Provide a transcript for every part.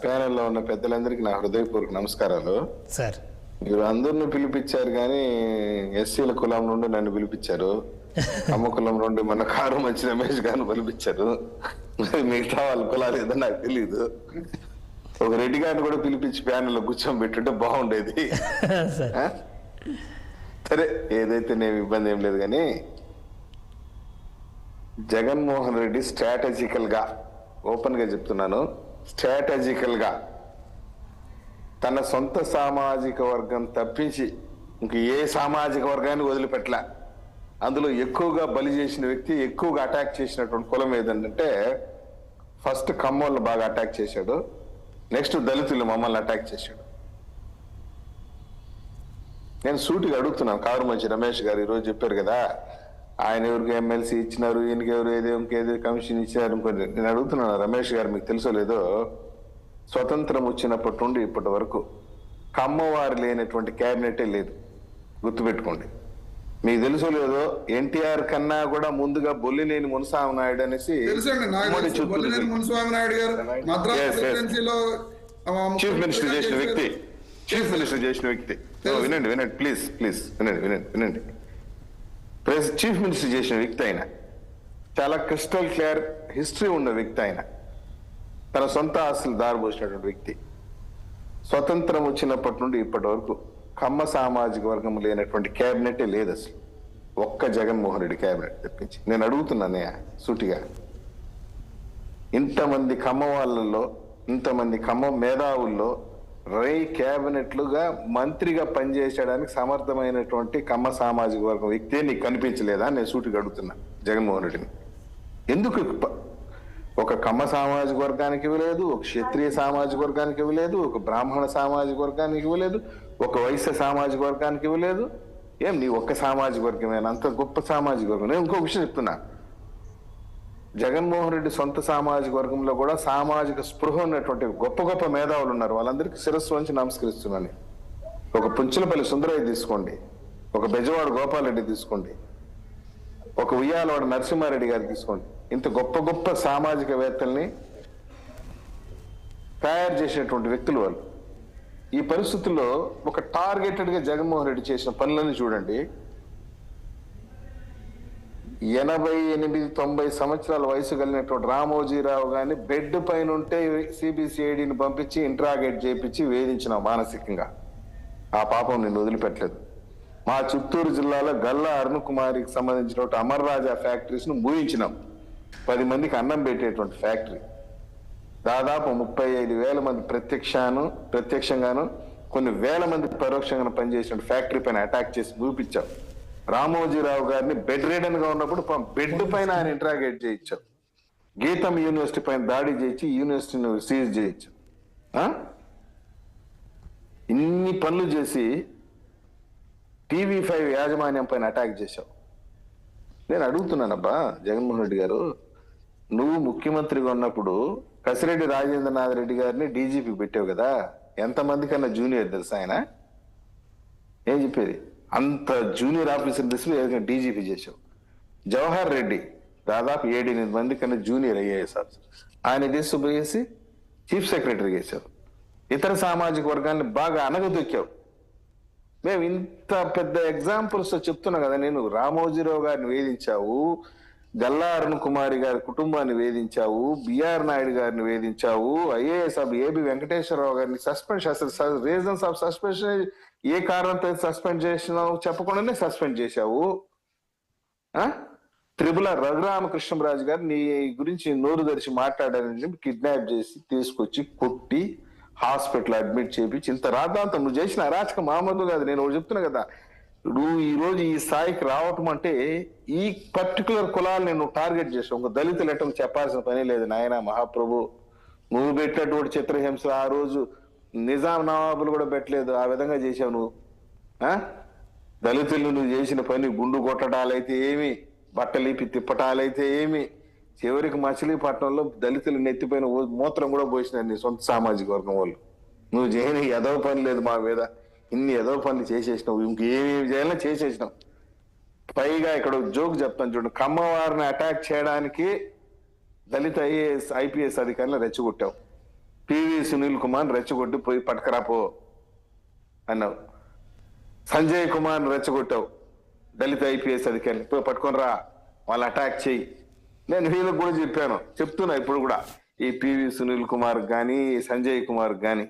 ప్యానెల్లో ఉన్న పెద్దలందరికీ నా హృదయపూర్వక నమస్కారాలు. సార్. మీరు అందరిని పిలిపించారు కానీ ఎస్సీల కులం నుండి నన్ను పిలిపించారు. అమ్మ కులం నుండి మన కారు మంచి రమేష్ గారిని పిలిపించారు. మిగతా వాళ్ళ కులాలు ఏదో నాకు తెలియదు ఒక రెడ్డి గారిని కూడా పిలిపించి ప్యానెల్లో కూర్చోబెట్టుంటే బాగుండేది. సార్. ఆ? సరే ఏదైతే నేను ఇబ్బంది ఏం లేదు కానీ జగన్మోహన్ రెడ్డి స్ట్రాటజికల్గా ఓపెన్గా చెప్తున్నాను. స్ట్రాటజికల్గా తన సొంత సామాజిక వర్గం తప్పించి ఇంక ఏ సామాజిక వర్గాన్ని వదిలిపెట్టలే. అందులో ఎక్కువగా బలి చేసిన వ్యక్తి ఎక్కువగా అటాక్ చేసినటువంటి కులం ఏదంటే ఫస్ట్ కమ్మోళ్ళు బాగా అటాక్ చేశాడు. నెక్స్ట్ దళితులు మమ్మల్ని అటాక్ చేశాడు. నేను సూటిగా అడుగుతున్నాను. కారు మంచి రమేష్ గారు ఈరోజు చెప్పారు కదా ఆయన ఎవరికి ఎమ్మెల్సీ ఇచ్చినారు ఈయనకి ఎవరు ఏదో ఇంకేదో కమిషన్ ఇచ్చినారు నేను అడుగుతున్నాను రమేష్ గారు మీకు తెలుసో లేదో? స్వతంత్రం వచ్చినప్పటి నుండి ఇప్పటి వరకు కమ్మవారు లేనటువంటి క్యాబినెటే లేదు. గుర్తుపెట్టుకోండి. మీకు తెలుసో లేదో? ఎన్టీఆర్ కన్నా కూడా ముందుగా బొల్లి లేని అనేసి బొల్లినేని. మున్స్వామి నాయుడు ఆ, చీఫ్ మినిస్టర్ చేసిన వ్యక్తి. చీఫ్ మినిస్టర్ చేసిన వ్యక్తి. వినండి వినండి. ప్లీజ్ ప్లీజ్ వినండి వినండి వినండి. చీఫ్ మినిస్టర్ చేసిన వ్యక్తి ఆయన చాలా క్రిస్టల్ క్లియర్ హిస్టరీ ఉన్న వ్యక్తి ఆయన తన సొంత ఆస్తులు దారిపోసినటువంటి వ్యక్తి స్వతంత్రం వచ్చినప్పటి నుండి ఇప్పటి వరకు కమ్మ సామాజిక వర్గం లేనటువంటి క్యాబినెటే లేదు అసలు. ఒక్క జగన్మోహన్ రెడ్డి క్యాబినెట్ తెప్పించి. నేను అడుగుతున్నానే సూటిగా. ఇంతమంది కమ్మ వాళ్ళల్లో ఇంతమంది కమ్మ మేధావుల్లో రై క్యాబినెట్లుగా మంత్రిగా పనిచేసేయడానికి సమర్థమైనటువంటి కమ్మ సామాజిక వర్గం వ్యక్తే నీకు కనిపించలేదా అని నేను సూటికి అడుగుతున్నా జగన్మోహన్ రెడ్డిని. ఎందుకు ఒక కమ్మ సామాజిక వర్గానికి ఇవ్వలేదు ఒక క్షత్రియ సామాజిక వర్గానికి ఇవ్వలేదు ఒక బ్రాహ్మణ సామాజిక వర్గానికి ఇవ్వలేదు ఒక వైశ్య సామాజిక వర్గానికి ఇవ్వలేదు. ఏం నీ ఒక్క సామాజిక వర్గమేనా? అంత గొప్ప సామాజిక వర్గం. నేను ఇంకో విషయం చెప్తున్నా. జగన్మోహన్ రెడ్డి సొంత సామాజిక వర్గంలో కూడా సామాజిక స్పృహ ఉన్నటువంటి గొప్ప గొప్ప మేధావులు ఉన్నారు. వాళ్ళందరికీ శిరస్సు వంచి నమస్కరిస్తున్నాను. ఒక పుంచులపల్లి సుందరయ్య తీసుకోండి. ఒక బెజవాడ గోపాలరెడ్డి తీసుకోండి. ఒక ఉయ్యాలవాడ నరసింహారెడ్డి గారు తీసుకోండి. ఇంత గొప్ప గొప్ప సామాజికవేత్తల్ని తయారు చేసినటువంటి వ్యక్తులు వాళ్ళు. ఈ పరిస్థితుల్లో ఒక టార్గెటెడ్గా జగన్మోహన్ రెడ్డి చేసిన పనులని చూడండి. ఎనభై ఎనిమిది తొంభై సంవత్సరాల వయసు కలిగినటువంటి రామోజీరావు గారిని బెడ్ పైన ఉంటే సిబిసిఐడిని పంపించి ఇంట్రాగేట్ చేపించి వేధించిన మానసికంగా. ఆ పాపం నేను వదిలిపెట్టలేదు. మా చిత్తూరు జిల్లాలో గల్లా అరుణ్ కుమారికి సంబంధించినటువంటి అమర్ రాజా ఫ్యాక్టరీస్ను మూయించినాం. పది మందికి అన్నం పెట్టేటువంటి ఫ్యాక్టరీ. దాదాపు ముప్పై ఐదు వేల మంది ప్రత్యక్షాను ప్రత్యక్షంగాను కొన్ని వేల మంది పరోక్షంగా పనిచేసిన ఫ్యాక్టరీ పైన అటాక్ చేసి మూపించాం రామోజీరావు గారిని బెడ్ రీడన్గా ఉన్నప్పుడు బెడ్ పైన ఆయన ఇంట్రాగేట్ చేయించాం గీతం యూనివర్సిటీ పైన దాడి చేయించి యూనివర్సిటీని సీజ్ చేయొచ్చు ఇన్ని పనులు చేసి టీవీ ఫైవ్ యాజమాన్యం పైన అటాక్ చేశావు. నేను అడుగుతున్నానబ్బా జగన్మోహన్ రెడ్డి గారు నువ్వు ముఖ్యమంత్రిగా ఉన్నప్పుడు కసిరెడ్డి రాజేంద్రనాథ్ రెడ్డి గారిని డీజీపీ పెట్టావు కదా ఎంతమంది కన్నా జూనియర్ తెలుసా ఆయన? ఏం చెప్పేది. అంత జూనియర్ ఆఫీసర్ దిశలో డీజీపీ చేశావు. జవహర్ రెడ్డి దాదాపు ఏడెనిమిది మంది కన్నా జూనియర్ ఐఏఎస్ ఆఫీసర్. ఆయన తీసుకుపోయేసి చీఫ్ సెక్రటరీ చేశావు. ఇతర సామాజిక వర్గాన్ని బాగా అనగదొక్కావు. మేము ఇంత పెద్ద ఎగ్జాంపుల్స్ చెప్తున్నా కదా నేను రామోజీరావు గారిని వేధించావు. గల్లా అరుణ్ కుమారి గారి కుటుంబాన్ని వేధించావు బిఆర్ నాయుడు గారిని వేధించావు ఐఏఎస్ ఆఫ్ ఏబి వెంకటేశ్వరరావు గారిని సస్పెండ్ అసలు రీజన్స్ ఆఫ్ సస్పెన్షన్ ఏ కారణంతో సస్పెండ్ చేసినావు చెప్పకుండానే సస్పెండ్ చేశావు. ఆ? త్రిపుల రఘురామకృష్ణరాజు గారు నీ గురించి నోరు తెరిచి మాట్లాడారని చెప్పి కిడ్నాప్ చేసి తీసుకొచ్చి కొట్టి హాస్పిటల్ అడ్మిట్ చేపించి ఇంత రాద్దాంతం నువ్వు చేసిన అరాచక మామూలు కాదు నేను చెప్తున్నా కదా. నువ్వు ఈ రోజు ఈ స్థాయికి రావటం అంటే ఈ పర్టికులర్ కులాలని నువ్వు టార్గెట్ చేసావు ఒక దళితులు ఎట్టం చెప్పాల్సిన పని లేదు. నాయన మహాప్రభు నువ్వు పెట్టినటువంటి చిత్రహింస ఆ రోజు నిజాం నవాబులు కూడా పెట్టలేదు. ఆ విధంగా చేసావు నువ్వు. దళితులు నువ్వు చేసిన పని గుండు కొట్టడాలైతే ఏమి? బట్టలిపి తిప్పటాలైతే ఏమి? చివరికి మచిలీపట్నంలో దళితులు నెత్తిపోయిన మూత్రం కూడా పోసినారు నీ సొంత సామాజిక వర్గం వాళ్ళు. నువ్వు చేయని ఎదవ పని లేదు మా మీద. ఇన్ని ఏదో పనులు చేసేసినావు ఇంకేమేమి చేయాలని చేసేసినావు. పైగా ఇక్కడ జోక్ చెప్తాను చూడండి కమ్మవారిని అటాక్ చేయడానికి దళిత ఐఏఎస్ ఐపీఎస్ అధికారులు రెచ్చగొట్టావు. పివి సునీల్ కుమార్ రెచ్చగొట్టి పోయి పట్టుకరాపో అన్నావు. సంజయ్ కుమార్ రెచ్చగొట్టావు. దళిత ఐపీఎస్ అధికారిని పోయి పట్టుకొని రా వాళ్ళు అటాక్ చేయి. నేను వీళ్ళకి కూడా చెప్పాను చెప్తున్నా ఇప్పుడు కూడా. ఈ పివి సునీల్ కుమార్ కానీ సంజయ్ కుమార్ కానీ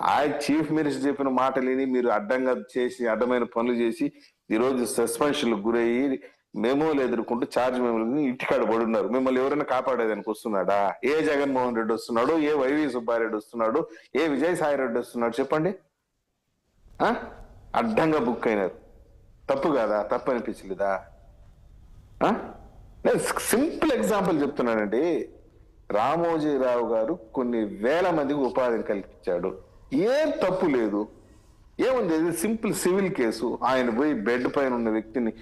ఆ చీఫ్ మినిస్టర్ చెప్పిన మాట లేని మీరు అడ్డంగా చేసి అడ్డమైన పనులు చేసి ఈరోజు సస్పెన్షన్లకు గురయ్యి మెమోలు ఎదుర్కొంటూ చార్జ్ మెమోలు ఇంటికాడ పడున్నారు. మిమ్మల్ని ఎవరైనా కాపాడేదానికి వస్తున్నాడా? ఏ జగన్మోహన్ రెడ్డి వస్తున్నాడు? ఏ వైవి సుబ్బారెడ్డి వస్తున్నాడు? ఏ విజయసాయి రెడ్డి వస్తున్నాడు? చెప్పండి. అడ్డంగా బుక్ అయినారు. తప్పు కాదా? తప్పు అనిపించలేదా? నేను సింపుల్ ఎగ్జాంపుల్ చెప్తున్నానండి. రామోజీరావు గారు కొన్ని వేల మందికి ఉపాధిని కల్పించాడు. ఏం తప్పు లేదు. ఏముంది? ఇది సింపుల్ సివిల్ కేసు. ఆయన పోయి బెడ్ పైన ఉన్న వ్యక్తిని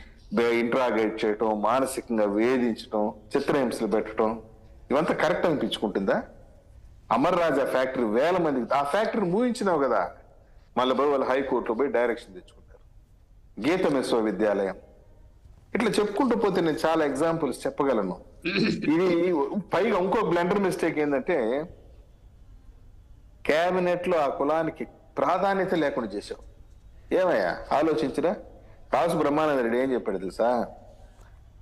ఇంట్రాగేట్ చేయటం మానసికంగా వేధించటం చిత్రహింసలు పెట్టడం ఇవంతా కరెక్ట్ అనిపించుకుంటుందా? అమర్ రాజా ఫ్యాక్టరీ వేల మందికి ఆ ఫ్యాక్టరీ మూయించినావు కదా. మళ్ళీ పోయి వాళ్ళు హైకోర్టులో పోయి డైరెక్షన్ తెచ్చుకుంటారు. గీతం విశ్వవిద్యాలయం. ఇట్లా చెప్పుకుంటూ పోతే నేను చాలా ఎగ్జాంపుల్స్ చెప్పగలను. ఇది పైగా ఇంకో బ్లెండర్ మిస్టేక్ ఏంటంటే క్యాబినెట్లో ఆ కులానికి ప్రాధాన్యత లేకుండా చేశావు. ఏమయ్యా? ఆలోచించరా. కాసు బ్రహ్మానంద రెడ్డి ఏం చెప్పాడు తెలుసా?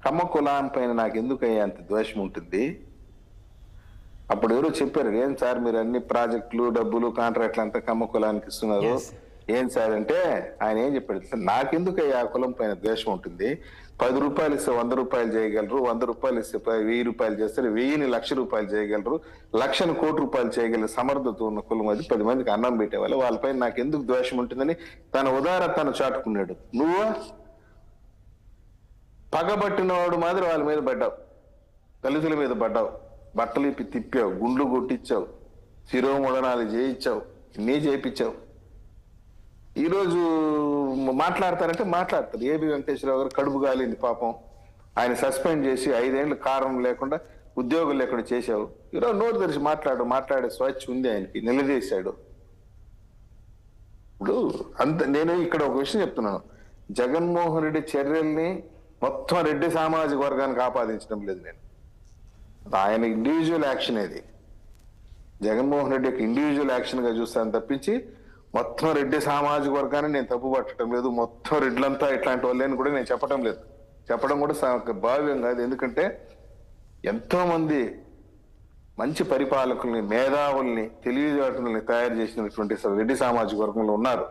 కమ్మ కులాం పైన నాకు ఎందుకయ్యా అంత ద్వేషం ఉంటుంది? అప్పుడు ఎవరో చెప్పారు ఏం సార్ మీరు అన్ని ప్రాజెక్టులు డబ్బులు కాంట్రాక్ట్లు అంతా కమ్మ కులానికి ఇస్తున్నారు? ఏం సార్ అంటే ఆయన ఏం చెప్పాడు నాకెందుకు ఆ కులం పైన ద్వేషం ఉంటుంది? పది రూపాయలు ఇస్తే వంద రూపాయలు చేయగలరు వంద రూపాయలు ఇస్తే వెయ్యి రూపాయలు చేస్తారు వెయ్యిని లక్ష రూపాయలు చేయగలరు లక్షను కోటి రూపాయలు చేయగల సమర్థత ఉన్న కులం అది. పది మందికి అన్నం పెట్టేవాళ్ళు వాళ్ళపైన నాకు ఎందుకు ద్వేషం ఉంటుందని తన ఉదార తను చాటుకున్నాడు. నువ్వు? పగబట్టినవాడు మాదిరి వాళ్ళ మీద పడ్డావు. దళితుల మీద పడ్డావు. బట్టలు ఇప్పి తిప్పావు గుండ్లు కొట్టించావు శిరోముడనాలు చేయించావు నీ చేయించావు. ఈరోజు మాట్లాడతారంటే మాట్లాడతారు. ఏబి వెంకటేశ్వరరావు గారు కడుపు గాలింది పాపం. ఆయన సస్పెండ్ చేసి ఐదేళ్ళు కారణం లేకుండా ఉద్యోగం లేకుండా చేశావు. ఈరోజు నోటు తెరిచి మాట్లాడు మాట్లాడే స్వేచ్ఛ ఉంది ఆయనకి నిలదీశాడు. ఇప్పుడు అంత నేను ఇక్కడ ఒక విషయం చెప్తున్నాను. జగన్మోహన్ రెడ్డి చర్యల్ని మొత్తం రెడ్డి సామాజిక వర్గానికి ఆపాదించడం లేదు నేను. ఆయన ఇండివిజువల్ యాక్షన్ ఇది జగన్మోహన్ రెడ్డి యొక్క ఇండివిజువల్ యాక్షన్గా చూస్తాను తప్పించి మొత్తం రెడ్డి సామాజిక వర్గాన్ని నేను తప్పు పట్టడం లేదు. మొత్తం రెడ్లంతా ఇట్లాంటి వాళ్ళని కూడా నేను చెప్పడం లేదు. చెప్పడం కూడా భావ్యం కాదు. ఎందుకంటే ఎంతో మంది మంచి పరిపాలకుల్ని మేధావుల్ని తెలివితేటల్ని తయారు చేసినటువంటి రెడ్డి సామాజిక వర్గంలో ఉన్నారు.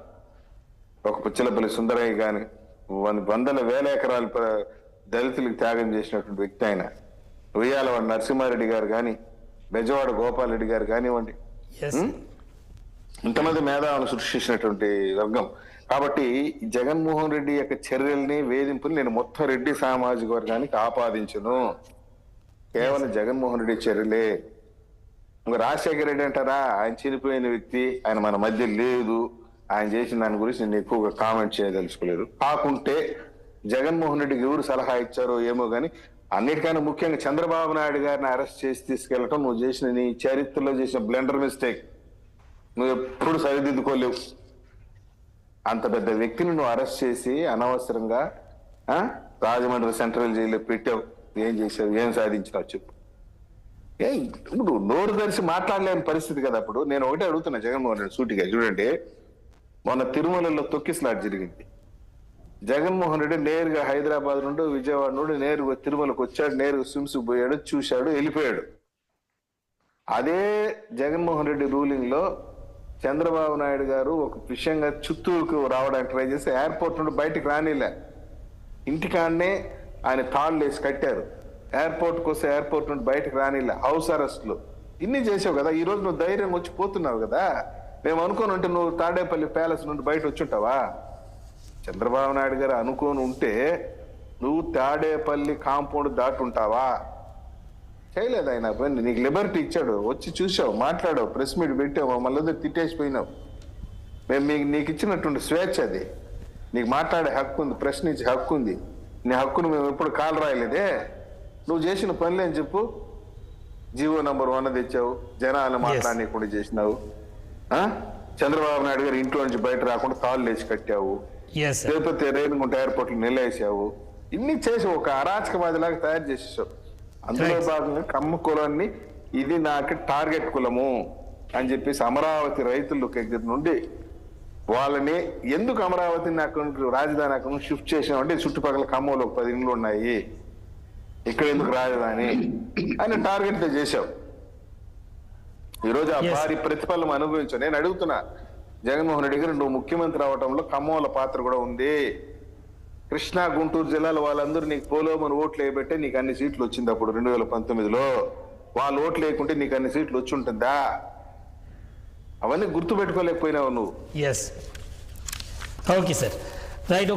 ఒక పుచ్చలపల్లి సుందరయ్య గాని వన్- వందల వేల ఎకరాలు దళితులకు త్యాగం చేసినటువంటి వ్యక్తి ఆయన. ఉయ్యాలవాడి నరసింహారెడ్డి గారు కానీ బెజవాడ గోపాల్ రెడ్డి గారు కానివ్వండి. ఇంతమంది మేధావులు సృష్టించినటువంటి వర్గం. కాబట్టి జగన్మోహన్ రెడ్డి యొక్క చర్యల్ని వేధింపుని నేను మొత్తం రెడ్డి సామాజిక వర్గానికి ఆపాదించను. కేవలం జగన్మోహన్ రెడ్డి చర్యలే. ఇంకా రాజశేఖర రెడ్డి అంటారా? ఆయన చనిపోయిన వ్యక్తి ఆయన మన మధ్య లేదు. ఆయన చేసిన దాని గురించి నేను ఎక్కువగా కామెంట్ చేయదలుచుకోలేదు. కాకుంటే జగన్మోహన్ రెడ్డికి ఎవరు సలహా ఇచ్చారో ఏమో గాని అన్నిటికన్నా ముఖ్యంగా చంద్రబాబు నాయుడు గారిని అరెస్ట్ చేసి తీసుకెళ్ళటం నువ్వు చేసిన నీ చరిత్రలో చేసిన బ్లెండర్ మిస్టేక్. నువ్వు ఎప్పుడు సరిదిద్దుకోలేవు. అంత పెద్ద వ్యక్తిని నువ్వు అరెస్ట్ చేసి అనవసరంగా రాజమండ్రి సెంట్రల్ జైల్లో పెట్టావు. ఏం చేసావు? ఏం సాధించినావు చెప్పు. ఏం ఇప్పుడు నోరు తెరిచి మాట్లాడలేని పరిస్థితి కదా అప్పుడు. నేను ఒకటే అడుగుతున్నా జగన్మోహన్ రెడ్డి సూటిగా. చూడండి మొన్న తిరుమలలో తొక్కిసలాట జరిగింది. జగన్మోహన్ రెడ్డి నేరుగా హైదరాబాద్ నుండి విజయవాడ నుండి నేరుగా తిరుమలకు వచ్చాడు నేరుగా స్విమ్స్ పోయాడు చూశాడు వెళ్ళిపోయాడు. అదే జగన్మోహన్ రెడ్డి రూలింగ్లో చంద్రబాబు నాయుడు గారు ఒక విషయంగా చిత్తూరుకు రావడానికి ట్రై చేస్తే ఎయిర్పోర్ట్ నుండి బయటకు రానిలే. ఇంటికాడనే ఆయన తాళ్ళు వేసి కట్టారు. ఎయిర్పోర్ట్ కోసం ఎయిర్పోర్ట్ నుండి బయటకు రానిలే. హౌస్ అరెస్ట్లు. ఇన్ని చేసావు కదా ఈ రోజు నువ్వు ధైర్యం వచ్చి పోతున్నావు కదా. మేము అనుకోని ఉంటే నువ్వు తాడేపల్లి ప్యాలెస్ నుండి బయట వచ్చుంటావా? చంద్రబాబు నాయుడు గారు అనుకోని ఉంటే నువ్వు తాడేపల్లి కాంపౌండ్ దాటుంటావా చేయలేదు ఆయన పని నీకు లిబర్టీ ఇచ్చాడు. వచ్చి చూసావు మాట్లాడావు ప్రెస్ మీట్ పెట్టావు మళ్ళీ తిట్టేసిపోయినావు. మేము మీకు నీకు ఇచ్చినటువంటి స్వేచ్ఛ అది. నీకు మాట్లాడే హక్కు ఉంది ప్రశ్నించే హక్కు ఉంది. నీ హక్కును మేము ఎప్పుడు కాలు రాయలేదే. నువ్వు చేసిన పనులు అని చెప్పు? జీవో నంబర్ వన్ తెచ్చావు. జనాలను మాట్లాడనీయకుండా చేసినావు. ఆ? చంద్రబాబు నాయుడు గారు ఇంట్లో నుంచి బయట రాకుండా తాళ్ళు లేచి కట్టావు. తిరుపతి రేణుగుంట ఎయిర్పోర్ట్లో నిలేసావు ఇన్ని చేసి ఒక అరాచకవాదిలాగా తయారు చేసేసావు. అందులో. భాగంగా కమ్మ కులాన్ని ఇది నాకు టార్గెట్ కులము అని చెప్పేసి అమరావతి రైతుల దగ్గర నుండి వాళ్ళని ఎందుకు అమరావతిని అక్కడ రాజధాని అక్కడ నుంచి షిఫ్ట్ చేసాం అంటే చుట్టుపక్కల ఖమ్మంలో ఒక పది ఇండ్లు ఉన్నాయి ఇక్కడ ఎందుకు రాజధాని అని టార్గెట్తో చేశావు ఈరోజు ఆ. భారీ ప్రతిఫలం అనుభవించు నేను అడుగుతున్నా జగన్మోహన్ రెడ్డి గారు నువ్వు ముఖ్యమంత్రి అవటంలో ఖమ్మంల పాత్ర కూడా ఉంది కృష్ణా గుంటూరు జిల్లాల వాళ్ళందరూ నీకు పోలోమని ఓట్లు వేయబట్టే నీకు అన్ని సీట్లు వచ్చింది అప్పుడు రెండు వేల పంతొమ్మిదిలో. వాళ్ళు ఓట్లు వేయకుంటే నీకు అన్ని సీట్లు వచ్చి ఉంటుందా? అవన్నీ గుర్తుపెట్టుకోలేకపోయినావు నువ్వు. Yes okay sir right